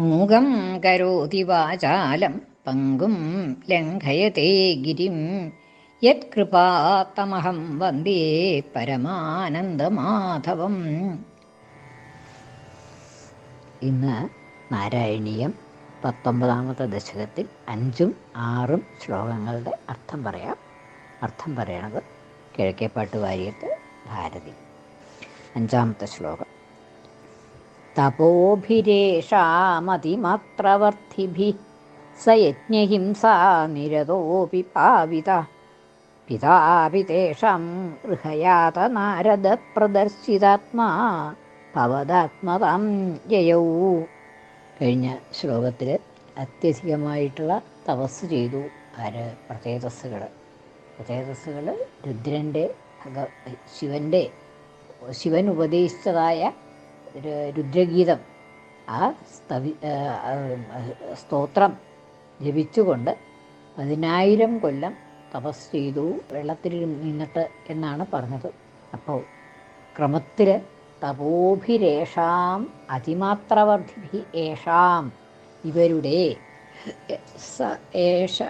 മൂകം കരോതി വാചാലം പങ്കും ലംഘയത്തെ ഗിരിം. യത്കൃപാത്തമഹം വന്ദേ പരമാനന്ദമാധവം. ഇന്ന് നാരായണീയം പത്തൊമ്പതാമത്തെ ദശകത്തിൽ അഞ്ചും ആറും ശ്ലോകങ്ങളുടെ അർത്ഥം പറയാം. അർത്ഥം പറയണത് കിഴക്കേപ്പാട്ട് വാര്യത്ത് ഭാരതി. അഞ്ചാമത്തെ ശ്ലോകം. തപോഭിരേഷാമതിമാത്രവർദ്ധിഭിः स यज्ञहिंसा निरतोऽपि पाविता पितापि तेषां गृहयात നാരദപ്രദർശിതാത്മാ ഭവതാത്മതാം ജയൗ കഴിഞ്ഞ ശ്ലോകത്തിൽ അത്യധികമായിട്ടുള്ള തപസ് ചെയ്തു ആര് പ്രചേതസ്സുകൾ പ്രചേതസ്സുകൾ രുദ്രൻ്റെ ഭഗ ശിവൻ്റെ ശിവൻ ഉപദേശിച്ചതായ ഒരു രുദ്രഗീതം ആ സ്തവി സ്തോത്രം ജപിച്ചുകൊണ്ട് പതിനായിരം കൊല്ലം തപസ് ചെയ്തു വെള്ളത്തിൽ നിന്നിട്ട് എന്നാണ് പറഞ്ഞത്. അപ്പോൾ ക്രമത്തിൽ തപോഭിരേഷാം അതിമാത്രവർദ്ധിഭി ഏഷാം ഇവരുടെ ഏഷ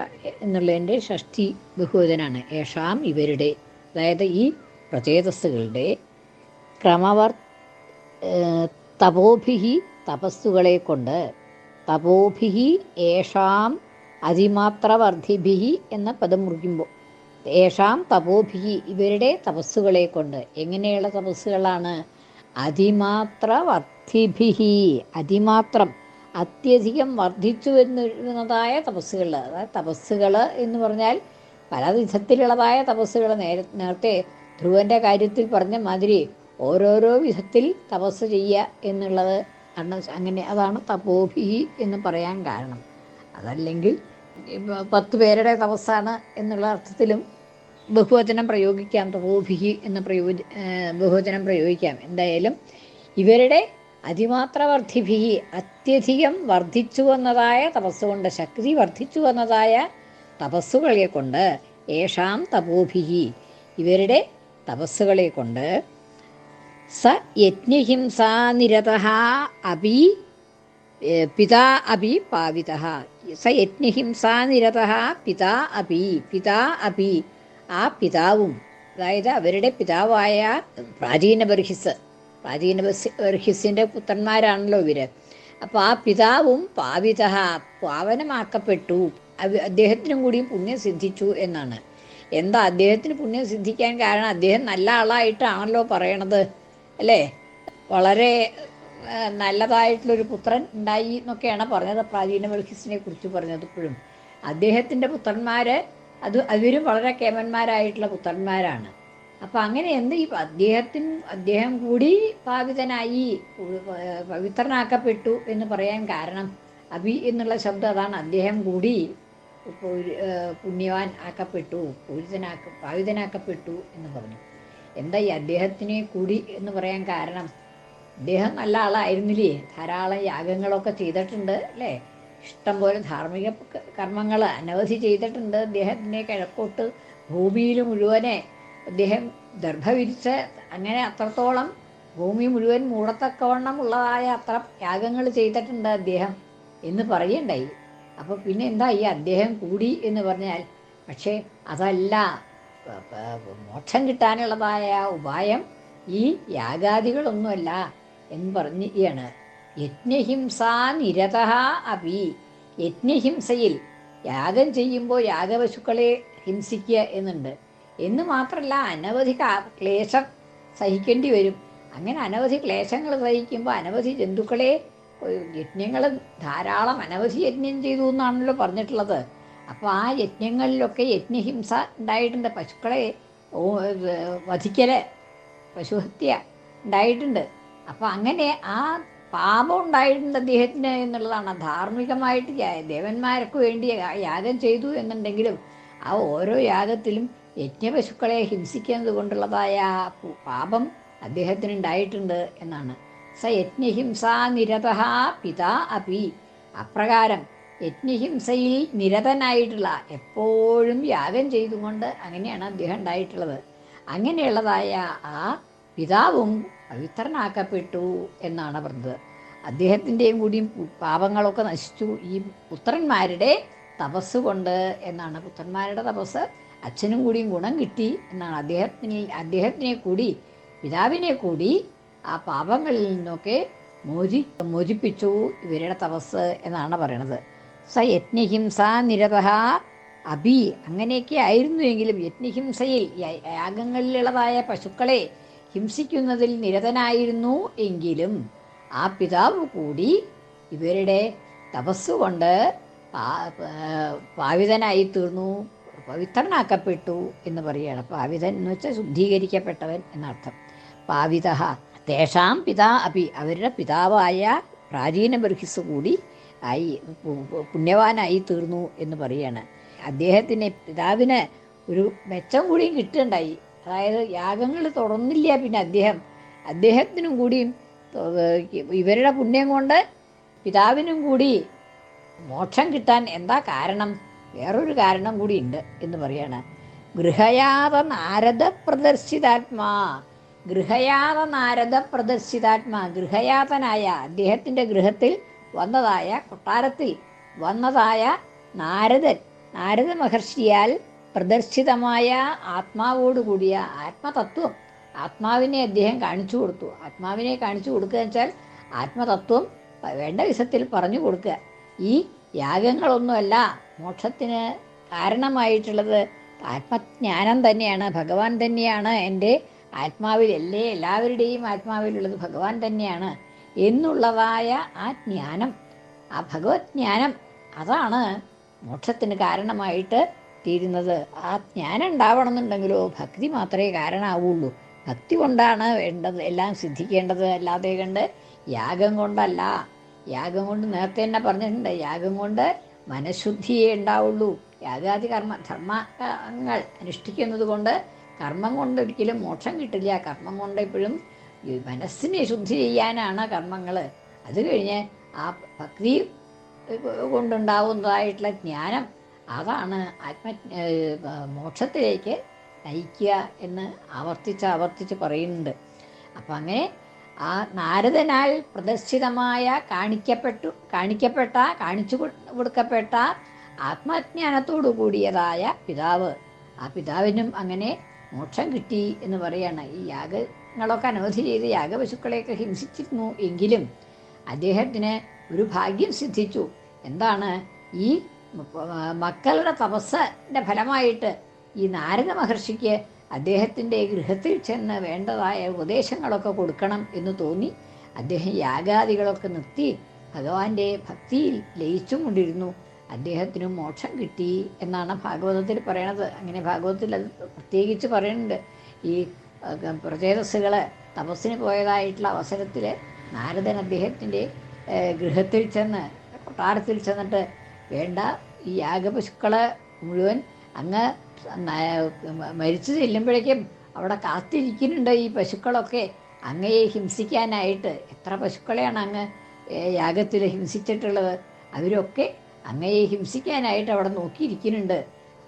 എന്നുള്ളതിന്റെ ഷഷ്ടി ബഹുവചനാണ്. ഏഷാം ഇവരുടെ അതായത് ഈ പ്രചേതസ്സുകളുടെ ക്രമവർ തപോഭിഹി തപസ്സുകളെ കൊണ്ട് തപോഭിഹി ഏഷാം അതിമാത്രവർദ്ധിഭിഹി എന്ന പദം മുറിക്കുമ്പോൾ ഏഷാം തപോഭിഹി ഇവരുടെ തപസ്സുകളെ കൊണ്ട് എങ്ങനെയുള്ള തപസ്സുകളാണ്? അതിമാത്രവർദ്ധിഭിഹി അതിമാത്രം അത്യധികം വർദ്ധിച്ചു വരുന്നതായ തപസ്സുകൾ അതായത് തപസ്സുകൾ എന്ന് പറഞ്ഞാൽ പല വിധത്തിലുള്ളതായ തപസ്സുകൾ നേരത്തെ ധ്രുവന്റെ കാര്യത്തിൽ പറഞ്ഞ മാതിരി ഓരോരോ വിധത്തിൽ തപസ് ചെയ്യുക എന്നുള്ളത് അങ്ങനെ അതാണ് തപോഭി എന്ന് പറയാൻ കാരണം. അതല്ലെങ്കിൽ പത്ത് പേരുടെ തപസ്സാണ് എന്നുള്ള അർത്ഥത്തിലും ബഹുവചനം പ്രയോഗിക്കാം തപോഭിഹി എന്ന് പ്രയോജ ബഹുവചനം പ്രയോഗിക്കാം. എന്തായാലും ഇവരുടെ അതിമാത്ര വർദ്ധിഭിഹി അത്യധികം വർദ്ധിച്ചു വന്നതായ തപസ്സുകൊണ്ട് ശക്തി വർദ്ധിച്ചു വന്നതായ തപസ്സുകളെ കൊണ്ട് ഏഷാം തപോഭിഹി ഇവരുടെ തപസ്സുകളെ കൊണ്ട് സ യജ്ഞഹിംസാനിരത അപി പിതാ അപി പാവിത. സ യജ്ഞഹിംസാനിരത പിതാ അപി പിതാ അപി ആ പിതാവും. അതായത് അവരുടെ പിതാവായ പ്രാചീന ബർഹിസ് പ്രാചീന ബർഹിസിന്റെ പുത്രന്മാരാണല്ലോ ഇവർ. അപ്പോൾ ആ പിതാവും പാവിത പാവനമാക്കപ്പെട്ടു. അദ്ദേഹത്തിനും കൂടി പുണ്യം സിദ്ധിച്ചു എന്നാണ്. എന്താ അദ്ദേഹത്തിന് പുണ്യം സിദ്ധിക്കാൻ കാരണം അദ്ദേഹം നല്ല ആളായിട്ടാണല്ലോ പറയണത്? അല്ലേ? വളരെ നല്ലതായിട്ടുള്ളൊരു പുത്രൻ ഉണ്ടായി എന്നൊക്കെയാണ് പറഞ്ഞത്. പ്രാചീന മെൽഹിസിനെ കുറിച്ച് പറഞ്ഞത് ഇപ്പോഴും. അദ്ദേഹത്തിന്റെ പുത്രന്മാർ അത് അവരും വളരെ കേമന്മാരായിട്ടുള്ള പുത്രന്മാരാണ്. അപ്പം അങ്ങനെ എന്ത് ഈ അദ്ദേഹത്തിന് അദ്ദേഹം കൂടി പാവിതനായി പവിത്രനാക്കപ്പെട്ടു എന്ന് പറയാൻ കാരണം അഭി എന്നുള്ള ശബ്ദം അതാണ്. അദ്ദേഹം കൂടി പുണ്യവാൻ ആക്കപ്പെട്ടു പൂരിതനാക്ക പാവിതനാക്കപ്പെട്ടു എന്ന് പറഞ്ഞു. എന്താ ഈ അദ്ദേഹത്തിനെ കൂടി എന്ന് പറയാൻ കാരണം? അദ്ദേഹം നല്ല ആളായിരുന്നില്ലേ? ധാരാളം യാഗങ്ങളൊക്കെ ചെയ്തിട്ടുണ്ട് അല്ലേ? ഇഷ്ടംപോലെ ധാർമ്മിക കർമ്മങ്ങൾ അനവധി ചെയ്തിട്ടുണ്ട്. അദ്ദേഹത്തിനെ കിഴക്കോട്ട് ഭൂമിയിൽ മുഴുവനെ അദ്ദേഹം ദർഭ വിരിച്ച് അങ്ങനെ അത്രത്തോളം ഭൂമി മുഴുവൻ മൂടത്തക്കവണ്ണം ഉള്ളതായ അത്ര യാഗങ്ങൾ ചെയ്തിട്ടുണ്ട് അദ്ദേഹം എന്ന് പറയണ്ടായി. അപ്പോൾ പിന്നെ എന്താ ഈ അദ്ദേഹം കൂടി എന്ന് പറഞ്ഞാൽ പക്ഷേ അതല്ല മോക്ഷം കിട്ടാനുള്ളതായ ഉപായം ഈ യാഗാദികളൊന്നുമല്ല എന്ന് പറഞ്ഞിരിക്കുകയാണ്. യജ്ഞഹിംസാ നിരത അപി യജ്ഞഹിംസയിൽ യാഗം ചെയ്യുമ്പോൾ യാഗപശുക്കളെ ഹിംസിക്കുക എന്നുണ്ട്. എന്ന് മാത്രമല്ല അനവധി ക്ലേശം സഹിക്കേണ്ടി വരും. അങ്ങനെ അനവധി ക്ലേശങ്ങൾ സഹിക്കുമ്പോൾ അനവധി ജന്തുക്കളെ യജ്ഞങ്ങൾ ധാരാളം അനവധി യജ്ഞം ചെയ്തു എന്നാണല്ലോ പറഞ്ഞിട്ടുള്ളത്. അപ്പോൾ ആ യജ്ഞങ്ങളിലൊക്കെ യജ്ഞഹിംസ ഉണ്ടായിട്ടുണ്ട്. പശുക്കളെ വധിക്കൽ പശുഹത്യ ഉണ്ടായിട്ടുണ്ട്. അപ്പോൾ അങ്ങനെ ആ പാപം ഉണ്ടായിട്ടുണ്ട് അദ്ദേഹത്തിന് എന്നുള്ളതാണ്. ധാർമ്മികമായിട്ട് ദേവന്മാർക്ക് വേണ്ടി യാഗം ചെയ്തു എന്നുണ്ടെങ്കിലും ആ ഓരോ യാഗത്തിലും യജ്ഞപശുക്കളെ ഹിംസിക്കുന്നത് കൊണ്ടുള്ളതായ പാപം അദ്ദേഹത്തിന് ഉണ്ടായിട്ടുണ്ട് എന്നാണ്. സ യജ്ഞഹിംസാ നിരത പിതാ അപി. അപ്രകാരം യജ്ഞഹിംസയിൽ നിരതനായിട്ടുള്ള എപ്പോഴും യാഗം ചെയ്തുകൊണ്ട് അങ്ങനെയാണ് അദ്ദേഹം ഉണ്ടായിട്ടുള്ളത്. അങ്ങനെയുള്ളതായ ആ പിതാവും പവിത്രനാക്കപ്പെട്ടു എന്നാണ് പറഞ്ഞത്. അദ്ദേഹത്തിന്റെയും കൂടിയും പാപങ്ങളൊക്കെ നശിച്ചു. ഈ പുത്രന്മാരുടെ തപസ് കൊണ്ട് എന്നാണ് പുത്രന്മാരുടെ തപസ്. അച്ഛനും കൂടിയും ഗുണം കിട്ടി എന്നാണ് അദ്ദേഹത്തിന് അദ്ദേഹത്തിനെ കൂടി പിതാവിനെ കൂടി ആ പാപങ്ങളിൽ നിന്നൊക്കെ മോചി മോചിപ്പിച്ചു ഇവരുടെ തപസ് എന്നാണ് പറയണത്. സ യജ്ഞഹിംസ നിരതഹ അഭി. അങ്ങനെയൊക്കെ ആയിരുന്നുവെങ്കിലും യജ്ഞഹിംസയിൽ യ- യാഗങ്ങളിലുള്ളതായ പശുക്കളെ ഹിംസിക്കുന്നതിൽ നിരതനായിരുന്നു എങ്കിലും ആ പിതാവ് കൂടി ഇവരുടെ തപസ്സുകൊണ്ട് പാവിതനായി തീർന്നു. പവിത്രനാക്കപ്പെട്ടു എന്ന് പറയുകയാണ്. പാവിതൻ എന്ന് വെച്ചാൽ ശുദ്ധീകരിക്കപ്പെട്ടവൻ എന്നർത്ഥം. പാവിത. തേഷാം പിതാ അപി അവരുടെ പിതാവായ പ്രാചീന ബർഹിസ് കൂടി ആയി പുണ്യവാനായി തീർന്നു എന്ന് പറയാണ്. അദ്ദേഹത്തിന് പിതാവിന് ഒരു മെച്ചം കൂടിയും കിട്ടുണ്ടായി. അതായത് യാഗങ്ങൾ തുടർന്നില്ല പിന്നെ അദ്ദേഹം. അദ്ദേഹത്തിനും കൂടിയും ഇവരുടെ പുണ്യം കൊണ്ട് പിതാവിനും കൂടി മോക്ഷം കിട്ടാൻ എന്താ കാരണം? വേറൊരു കാരണം കൂടി ഉണ്ട് എന്ന് പറയാണ്. ഗൃഹയാത നാരദ പ്രദർശിതാത്മാ. ഗൃഹയാത നാരദ പ്രദർശിതാത്മാ. ഗൃഹയാതനായ അദ്ദേഹത്തിന്റെ ഗൃഹത്തിൽ വന്നതായ കൊട്ടാരത്തിൽ വന്നതായ നാരദൻ നാരദ മഹർഷിയാൽ പ്രദർശിതമായ ആത്മാവോടുകൂടിയ ആത്മതത്വം. ആത്മാവിനെ അദ്ദേഹം കാണിച്ചു കൊടുത്തു. ആത്മാവിനെ കാണിച്ചു കൊടുക്കുക വെച്ചാൽ ആത്മതത്വം വേണ്ട വിധത്തിൽ പറഞ്ഞു കൊടുക്കുക. ഈ യാഗങ്ങളൊന്നുമല്ല മോക്ഷത്തിന് കാരണമായിട്ടുള്ളത് ആത്മജ്ഞാനം തന്നെയാണ്. ഭഗവാൻ തന്നെയാണ് എന്റെ ആത്മാവിൽ എല്ലാ എല്ലാവരുടെയും ആത്മാവിലുള്ളത് ഭഗവാൻ തന്നെയാണ്. എന്നുള്ളതായ ആ ജ്ഞാനം ആ ഭഗവത് ജ്ഞാനം അതാണ് മോക്ഷത്തിന് കാരണമായിട്ട് തീരുന്നത്. ആ ജ്ഞാനം ഉണ്ടാവണമെന്നുണ്ടെങ്കിലോ ഭക്തി മാത്രമേ കാരണമാവുള്ളൂ. ഭക്തി കൊണ്ടാണ് വേണ്ടത് എല്ലാം സിദ്ധിക്കേണ്ടത്. അല്ലാതെ കണ്ട് യാഗം കൊണ്ടല്ല. യാഗം കൊണ്ട് നേരത്തെ തന്നെ പറഞ്ഞിട്ടുണ്ട് യാഗം കൊണ്ട് മനഃശുദ്ധിയേ ഉണ്ടാവുള്ളൂ. യാഗാദി കർമ്മ ധർമ്മങ്ങൾ അനുഷ്ഠിക്കുന്നത് കൊണ്ട് കർമ്മം കൊണ്ടൊരിക്കലും മോക്ഷം കിട്ടില്ല. കർമ്മം കൊണ്ട് എപ്പോഴും മനസ്സിനെ ശുദ്ധി ചെയ്യാനാണ് കർമ്മങ്ങൾ അത് കഴിഞ്ഞ് ആ ഭക്തി കൊണ്ടുണ്ടാവുന്നതായിട്ടുള്ള ജ്ഞാനം അതാണ് ആത്മ മോക്ഷത്തിലേക്ക് നയിക്കുക എന്ന് ആവർത്തിച്ച് ആവർത്തിച്ച് പറയുന്നുണ്ട്. അപ്പം അങ്ങനെ ആ നാരദനാൽ പ്രദർശിതമായ കാണിക്കപ്പെട്ടു കാണിക്കപ്പെട്ട കാണിച്ചു കൊടുക്കപ്പെട്ട ആത്മജ്ഞാനത്തോടു കൂടിയതായ പിതാവ്. ആ പിതാവിനും അങ്ങനെ മോക്ഷം കിട്ടി എന്ന് പറയാണ് ഈ യാഗങ്ങളൊക്കെ അനവധി ചെയ്ത് യാഗപശുക്കളെയൊക്കെ ഹിംസിച്ചിരുന്നു എങ്കിലും അദ്ദേഹത്തിന് ഒരു ഭാഗ്യം സിദ്ധിച്ചു. എന്താണ്? ഈ മക്കളുടെ തപസ്സിന്റെ ഫലമായിട്ട് ഈ നാരദ മഹർഷിക്ക് അദ്ദേഹത്തിന്റെ ഗൃഹത്തിൽ ചെന്ന് വേണ്ടതായ ഉപദേശങ്ങളൊക്കെ കൊടുക്കണം എന്ന് തോന്നി. അദ്ദേഹം യാഗാദികളൊക്കെ നിർത്തി ഭഗവാന്റെ ഭക്തിയിൽ ലയിച്ചുകൊണ്ടിരുന്നു. അദ്ദേഹത്തിന് മോക്ഷം കിട്ടി എന്നാണ് ഭാഗവതത്തിൽ പറയണത്. അങ്ങനെ ഭാഗവതത്തിൽ അത് പ്രത്യേകിച്ച് പറയുന്നുണ്ട്. ഈ പ്രചേതസ്സുകൾ തപസ്സിന് പോയതായിട്ടുള്ള അവസരത്തിൽ നാരദൻ അദ്ദേഹത്തിന്റെ ഗൃഹത്തിൽ ചെന്ന് കൊട്ടാരത്തിൽ ചെന്നിട്ട് വേണ്ട ഈ യാഗപശുക്കളെ മുഴുവൻ അങ്ങ് മരിച്ചു ചെല്ലുമ്പോഴേക്കും അവിടെ കാത്തിരിക്കുന്നുണ്ട് ഈ പശുക്കളൊക്കെ. അങ്ങയെ ഹിംസിക്കാനായിട്ട് എത്ര പശുക്കളെയാണ് അങ്ങ് യാഗത്തിൽ ഹിംസിച്ചിട്ടുള്ളത്? അവരൊക്കെ അങ്ങയെ ഹിംസിക്കാനായിട്ട് അവിടെ നോക്കിയിരിക്കുന്നുണ്ട്.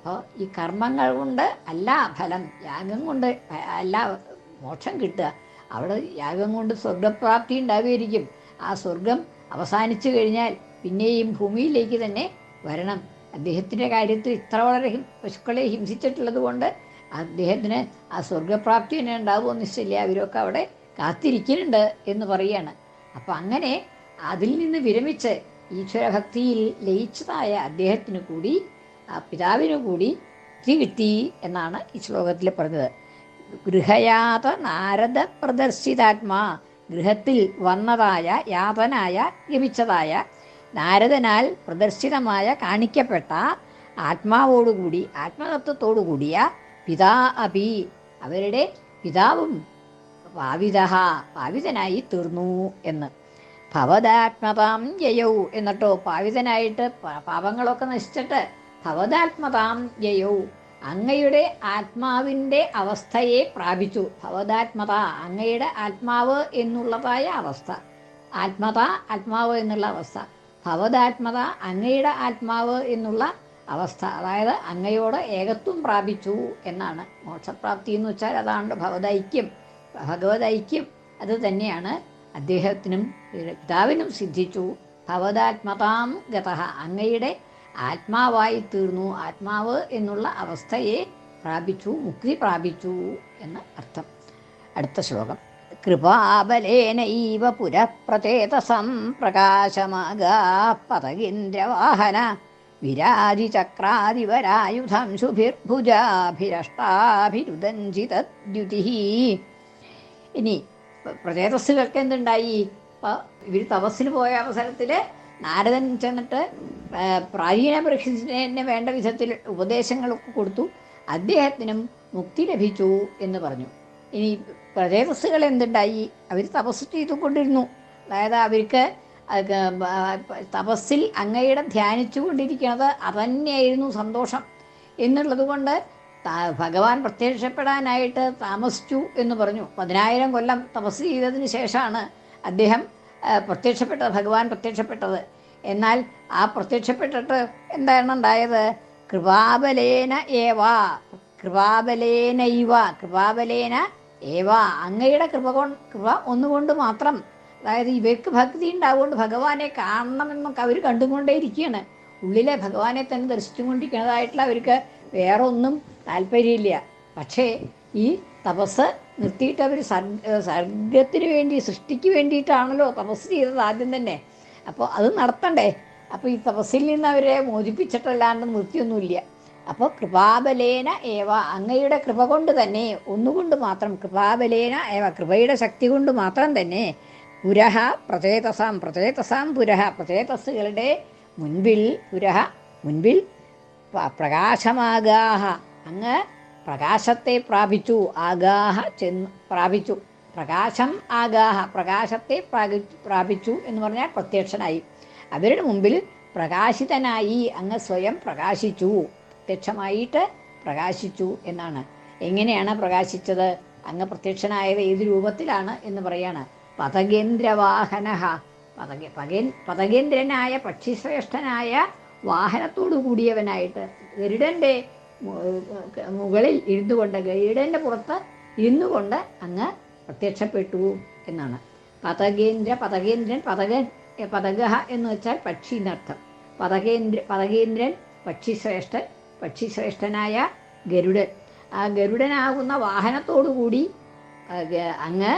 അപ്പോൾ ഈ കർമ്മങ്ങൾ കൊണ്ട് അല്ല ഫലം യാഗം കൊണ്ട് അല്ല മോക്ഷം കിട്ടുക. അവിടെ യാഗം കൊണ്ട് സ്വർഗപ്രാപ്തി ഉണ്ടാവുമായിരിക്കും. ആ സ്വർഗം അവസാനിച്ചു കഴിഞ്ഞാൽ പിന്നെയും ഭൂമിയിലേക്ക് തന്നെ വരണം. അദ്ദേഹത്തിന്റെ കാര്യത്തിൽ ഇത്ര വളരെ പശുക്കളെ ഹിംസിച്ചിട്ടുള്ളത് കൊണ്ട് അദ്ദേഹത്തിന് ആ സ്വർഗപ്രാപ്തി തന്നെ ഉണ്ടാവുമോ നിശ്ചയില്ല. അവരൊക്കെ അവിടെ കാത്തിരിക്കുന്നുണ്ട് എന്ന് പറയാണ് അപ്പം അങ്ങനെ അതിൽ നിന്ന് വിരമിച്ച് ഈശ്വരഭക്തിയിൽ ലയിച്ചതായ അദ്ദേഹത്തിന് കൂടി പിതാവിനു കൂടി മുക്തി കിട്ടി എന്നാണ് ഈ ശ്ലോകത്തിൽ പറഞ്ഞത്. ഗൃഹയാത നാരദ പ്രദർശിതാത്മാ ഗൃഹത്തിൽ വന്നതായ യാതനായ ഗമിച്ചതായ നാരദനാൽ പ്രദർശിതമായ കാണിക്കപ്പെട്ട ആത്മാവോടുകൂടി ആത്മതത്വത്തോടുകൂടിയ പിതാ അഭി. അവരുടെ പിതാവും പാവിത പാവിതനായി തീർന്നു എന്ന്. ഭവതാത്മതാം ജയൗ. എന്നിട്ടോ പാവിതനായിട്ട് പാപങ്ങളൊക്കെ നശിച്ചിട്ട് ഭവതാത്മതാം ജയൗ അങ്ങയുടെ ആത്മാവിന്റെ അവസ്ഥയെ പ്രാപിച്ചു. ഭവതാത്മത അങ്ങയുടെ ആത്മാവ് എന്നുള്ളതായ അവസ്ഥ. ആത്മത ആത്മാവ് എന്നുള്ള അവസ്ഥ. ഭവതാത്മത അങ്ങയുടെ ആത്മാവ് എന്നുള്ള അവസ്ഥ. അതായത് അങ്ങയോട് ഏകത്വം പ്രാപിച്ചു എന്നാണ്. മോക്ഷപ്രാപ്തി എന്ന് വെച്ചാൽ അതാണ് ഭവതൈക്യം ഭഗവതൈക്യം അത് തന്നെയാണ്. അദ്ദേഹത്തിനും പിതാവിനും സിദ്ധിച്ചു. ഭവതാത്മതാം ഗത അങ്ങയുടെ ആത്മാവായി തീർന്നു ആത്മാവ് എന്നുള്ള അവസ്ഥയെ പ്രാപിച്ചു മുക്തി പ്രാപിച്ചു എന്ന അർത്ഥം. അടുത്ത ശ്ലോകം. കൃപാബലേനൈവ പുരപ്രചേതസം പ്രകാശമാകാ പതകിന്ദ്രവാഹന വിരാജിചക്രാദിവരായുധം ശുഭിർഭുജാഭിരഷ്ടാഭിരുദഞ്ചിതദ്യുതി ഇനി പ്രചേതസ്സുകൾക്ക് എന്തുണ്ടായി? ഇവർ തപസ്സിന് പോയ അവസരത്തിൽ നാരദൻ ചെന്നിട്ട് പ്രാചീന ബൃഹസിനെ വേണ്ട വിധത്തിൽ ഉപദേശങ്ങളൊക്കെ കൊടുത്തു. അദ്ദേഹത്തിനും മുക്തി ലഭിച്ചു എന്ന് പറഞ്ഞു. ഇനി പ്രദേവസ്സുകൾ എന്തുണ്ടായി? അവർ തപസ് ചെയ്തുകൊണ്ടിരുന്നു. അതായത് അവർക്ക് തപസ്സിൽ അങ്ങയുടെ ധ്യാനിച്ചു കൊണ്ടിരിക്കുന്നത് അതന്നെയായിരുന്നു സന്തോഷം. എന്നുള്ളത് കൊണ്ട് ഭഗവാൻ പ്രത്യക്ഷപ്പെടാനായിട്ട് താമസിച്ചു എന്ന് പറഞ്ഞു. പതിനായിരം കൊല്ലം തപസ് ചെയ്തതിന് ശേഷമാണ് അദ്ദേഹം പ്രത്യക്ഷപ്പെട്ടത് ഭഗവാൻ പ്രത്യക്ഷപ്പെട്ടത്. എന്നാൽ ആ പ്രത്യക്ഷപ്പെട്ടിട്ട് എന്താണ് ഉണ്ടായത്? കൃപാബലേന ഏവാ കൃപാബലേന ഇവ കൃപാബലേന ഏവാ. അങ്ങയുടെ കൃപ കൊണ്ട് കൃപ ഒന്നുകൊണ്ട് മാത്രം. അതായത് ഇവർക്ക് ഭക്തി ഉണ്ടാവുകൊണ്ട് ഭഗവാനെ കാണണമെന്നൊക്കെ അവർ കണ്ടുകൊണ്ടേ ഇരിക്കുകയാണ്. ഉള്ളിലെ ഭഗവാനെ തന്നെ ദർശിച്ചുകൊണ്ടിരിക്കുന്നതായിട്ടുള്ള അവർക്ക് വേറെ ഒന്നും താല്പര്യമില്ല. പക്ഷേ ഈ തപസ് നിർത്തിയിട്ട് അവർ സർഗത്തിന് വേണ്ടി സൃഷ്ടിക്ക് വേണ്ടിയിട്ടാണല്ലോ തപസ് ചെയ്തത് ആദ്യം തന്നെ. അപ്പോൾ അത് നടത്തണ്ടേ. അപ്പോൾ ഈ തപസ്സിൽ നിന്ന് അവരെ മോചിപ്പിച്ചിട്ടല്ലാണ്ട് നിർത്തിയൊന്നുമില്ല. അപ്പോൾ കൃപാബലേന ഏവ അങ്ങയുടെ കൃപ കൊണ്ട് തന്നെ ഒന്നുകൊണ്ട് മാത്രം കൃപാബലേന ഏവ കൃപയുടെ ശക്തി കൊണ്ട് മാത്രം തന്നെ പുരഹ പ്രചേതസാം പ്രചേതസാം പുരഹ പ്രചേതസ്സുകളുടെ മുൻപിൽ പുരഹ മുൻപിൽ പ്രകാശമാകാഹ. അങ്ങ് പ്രകാശത്തെ പ്രാപിച്ചു ആകാഹ ചെന്ന് പ്രാപിച്ചു. പ്രകാശം ആഗാഹ പ്രകാശത്തെ പ്രാപിച്ചു എന്ന് പറഞ്ഞാൽ പ്രത്യക്ഷനായി. അവരുടെ മുമ്പിൽ പ്രകാശിതനായി അങ്ങ് സ്വയം പ്രകാശിച്ചു. പ്രത്യക്ഷമായിട്ട് പ്രകാശിച്ചു എന്നാണ്. എങ്ങനെയാണ് പ്രകാശിച്ചത്? അങ്ങ് പ്രത്യക്ഷനായത് ഏത് രൂപത്തിലാണ് എന്ന് പറയാണ്. പതകേന്ദ്രവാഹന പതകെ പകേൻ പതകേന്ദ്രനായ പക്ഷിശ്രേഷ്ഠനായ വാഹനത്തോടു കൂടിയവനായിട്ട് ഗരുഡന്റെ മുകളിൽ ഇരുന്നു കൊണ്ട് ഗരുഡന്റെ പുറത്ത് ഇരുന്നു കൊണ്ട് അങ്ങ് പ്രത്യക്ഷപ്പെട്ടു എന്നാണ്. പതകേന്ദ്ര പതകേന്ദ്രൻ പതക പതക എന്ന് വെച്ചാൽ പക്ഷി എന്നർത്ഥം പതകേന്ദ്ര പതകേന്ദ്രൻ പക്ഷിശ്രേഷ്ഠൻ പക്ഷിശ്രേഷ്ഠനായ ഗരുഡൻ. ആ ഗരുഡനാകുന്ന വാഹനത്തോടുകൂടി അങ്ങ്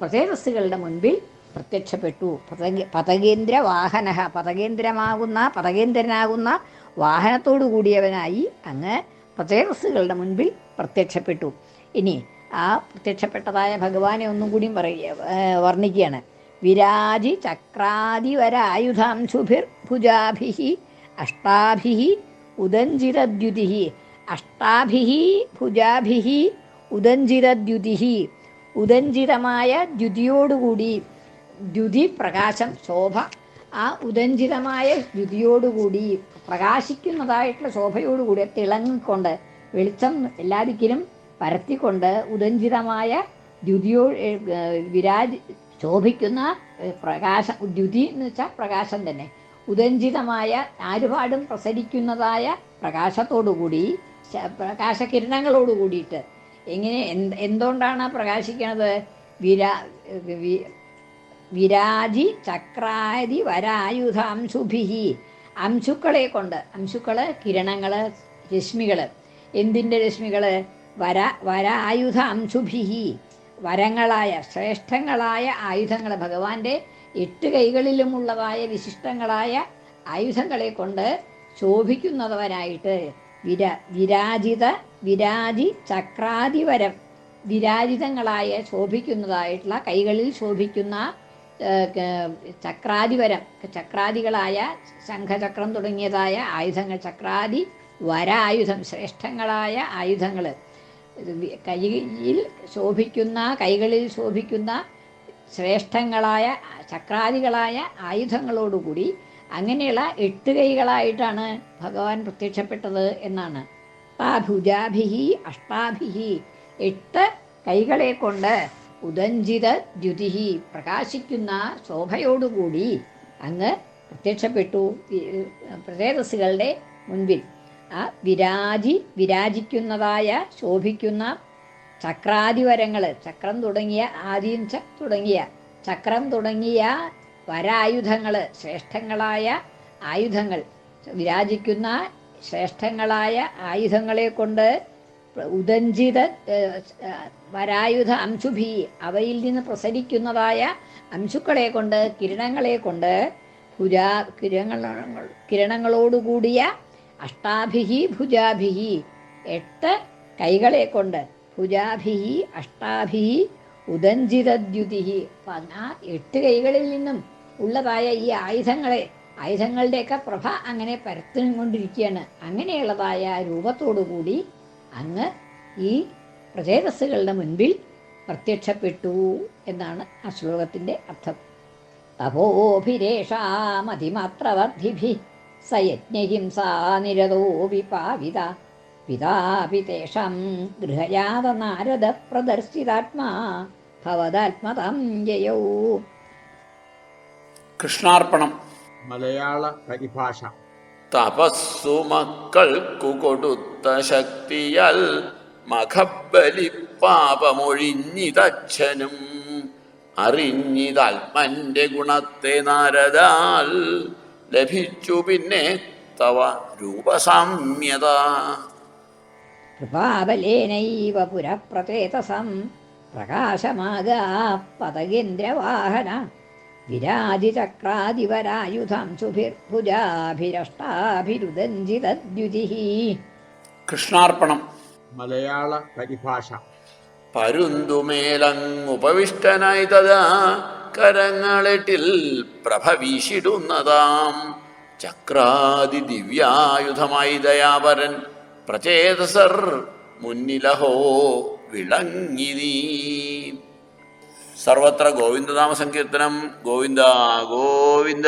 പ്രചേതസ്സുകളുടെ മുൻപിൽ പ്രത്യക്ഷപ്പെട്ടു. പതക പതകേന്ദ്ര വാഹന പതകേന്ദ്രമാകുന്ന പതകേന്ദ്രനാകുന്ന വാഹനത്തോടു കൂടിയവനായി അങ്ങ് പ്രചേതസ്സുകളുടെ മുൻപിൽ പ്രത്യക്ഷപ്പെട്ടു. ഇനി ആ പ്രത്യക്ഷപ്പെട്ടതായ ഭഗവാനെ ഒന്നും കൂടിയും പറയുക വർണിക്കുകയാണ്. വിരാജി ചക്രാദിവരായുധാംശുഭിർ ഭുജാഭിഹി അഷ്ടാഭിഹി ഉദഞ്ചിരദ്യുതിഹി അഷ്ടാഭിഹി ഭുജാഭിഹി ഉദഞ്ചിരദ്യുതിഹി ഉദഞ്ചിതമായ ദ്യുതിയോടുകൂടി ദ്യുതി പ്രകാശം ശോഭ ആ ഉദഞ്ചിതമായ ദ്യുതിയോടുകൂടി പ്രകാശിക്കുന്നതായിട്ടുള്ള ശോഭയോടുകൂടി തിളങ്ങിക്കൊണ്ട് വെളിച്ചം എല്ലാ ദിക്കിലും പരത്തിക്കൊണ്ട് ഉദഞ്ചിതമായ ദ്യുതിയോ വിരാജ് ശോഭിക്കുന്ന പ്രകാശം ദ്യുതി എന്ന് വെച്ചാൽ പ്രകാശം തന്നെ. ഉദഞ്ചിതമായ ആരുപാടും പ്രസരിക്കുന്നതായ പ്രകാശത്തോടുകൂടി പ്രകാശകിരണങ്ങളോട് കൂടിയിട്ട് എങ്ങനെ എന്ത് എന്തുകൊണ്ടാണ് പ്രകാശിക്കുന്നത് വിരാ വിരാജി ചക്രാതി വരായുധ അംശുഭിഹി അംശുക്കളെ കൊണ്ട് അംശുക്കൾ കിരണങ്ങൾ രശ്മികൾ. എന്തിന്റെ രശ്മികൾ? വര വരായുധ അംശുഭിഹി. വരങ്ങളായ ശ്രേഷ്ഠങ്ങളായ ആയുധങ്ങൾ ഭഗവാന്റെ എട്ട് കൈകളിലുമുള്ളതായ വിശിഷ്ടങ്ങളായ ആയുധങ്ങളെ കൊണ്ട് ശോഭിക്കുന്നവരായിട്ട്. വിര വിരാജിത വിരാജി ചക്രാതിവരം വിരാജിതങ്ങളായ ശോഭിക്കുന്നതായിട്ടുള്ള കൈകളിൽ ശോഭിക്കുന്ന ചക്രാതിവരം ചക്രാദികളായ ശംഖചക്രം തുടങ്ങിയതായ ആയുധങ്ങൾ ചക്രാദി വരായുധം ശ്രേഷ്ഠങ്ങളായ ആയുധങ്ങൾ. കൈയിൽ ശോഭിക്കുന്ന കൈകളിൽ ശോഭിക്കുന്ന ശ്രേഷ്ഠങ്ങളായ ചക്രാദികളായ ആയുധങ്ങളോടുകൂടി അങ്ങനെയുള്ള എട്ട് കൈകളായിട്ടാണ് ഭഗവാൻ പ്രത്യക്ഷപ്പെട്ടത് എന്നാണ്. ഭുജാഭിഹി അഷ്ടാഭിഹി എട്ട് കൈകളെ കൊണ്ട് ഉദഞ്ചിത ദ്യുതിഹി പ്രകാശിക്കുന്ന ശോഭയോടുകൂടി അങ്ങ് പ്രത്യക്ഷപ്പെട്ടു. പ്രതേതസ്സുകളുടെ മുൻപിൽ. ആ വിരാജി വിരാജിക്കുന്നതായ ശോഭിക്കുന്ന ചക്രാതിവരങ്ങൾ ചക്രം തുടങ്ങിയ ആദ്യം ച തുടങ്ങിയ ചക്രം തുടങ്ങിയ വരായുധങ്ങൾ ശ്രേഷ്ഠങ്ങളായ ആയുധങ്ങൾ. വിരാജിക്കുന്ന ശ്രേഷ്ഠങ്ങളായ ആയുധങ്ങളെ കൊണ്ട് ഉദഞ്ചിത വരായുധ അംശുഭി അവയിൽ നിന്ന് പ്രസരിക്കുന്നതായ അംശുക്കളെ കൊണ്ട് കിരണങ്ങളെ കൊണ്ട് പുരാ കിരണങ്ങൾ കിരണങ്ങളോടുകൂടിയ അഷ്ടാഭിഹി ഭുജാഭിഹി. എട്ട് കൈകളെ കൊണ്ട് ഭുജാഭിഹി അഷ്ടാഭിഹി ഉദഞ്ചിതദ്യുതിഹി. ആ എട്ട് കൈകളിൽ നിന്നും ഉള്ളതായ ഈ ആയുധങ്ങളെ ആയുധങ്ങളുടെയൊക്കെ പ്രഭ അങ്ങനെ പരത്തിക്കൊണ്ടിരിക്കുകയാണ് അങ്ങനെയുള്ളതായ രൂപത്തോടു കൂടി അങ്ങ് ഈ പ്രചേതസ്സുകളുടെ മുൻപിൽ പ്രത്യക്ഷപ്പെട്ടു എന്നാണ് ആ ശ്ലോകത്തിന്റെ അർത്ഥം. തപോഭിരേഷാമതിമാത്രവർദ്ധിഭി സയജ്ഞഹിംസാ നിരതോ പാവിത പിതാപി തേഷാം ഗൃഹയാത നാരദ പ്രദർശിതാത്മാ ഭവതാത്മതം ജയൗ. കൃഷ്ണാർപ്പണം. മലയാള പരിഭാഷ. തപസ്സു മക്കൾക്കു കൊടുത്ത ശക്തിയൽ മഖബലി പാപമൊഴിഞ്ഞിതച്ഛനും. അറിഞ്ഞിതാത്മന്റെ ഗുണത്തെ നാരദാൽ ലഭിച്ചു പിന്നെ തവ രൂപസാമ്യത. കൃപാബലേനൈവ പുരപ്രചേതസം പ്രകാശമാകാ പതകേന്ദ്രവാഹന വിരാജിചക്രാദിവരായുധാംശുഭിർഭുജാഭിരഷ്ടാഭിരുദഞ്ചിതദ്യുതിः കൃഷ്ണാർപ്പണം. മലയാള പരിഭാഷ. പരുന്തുമേലങ്ങുപവിഷ്ടനായി തഥാ കരങ്ങളെട്ടിൽ പ്രഭ വീശിടുന്നതാം ചക്രാതി ദിവ്യായുധമായി ദയാപരൻ പ്രചേതസർ മുന്നിലഹോ വിളങ്ങിനീ. സർവത്ര ഗോവിന്ദനാമ സങ്കീർത്തനം ഗോവിന്ദ ഗോവിന്ദ.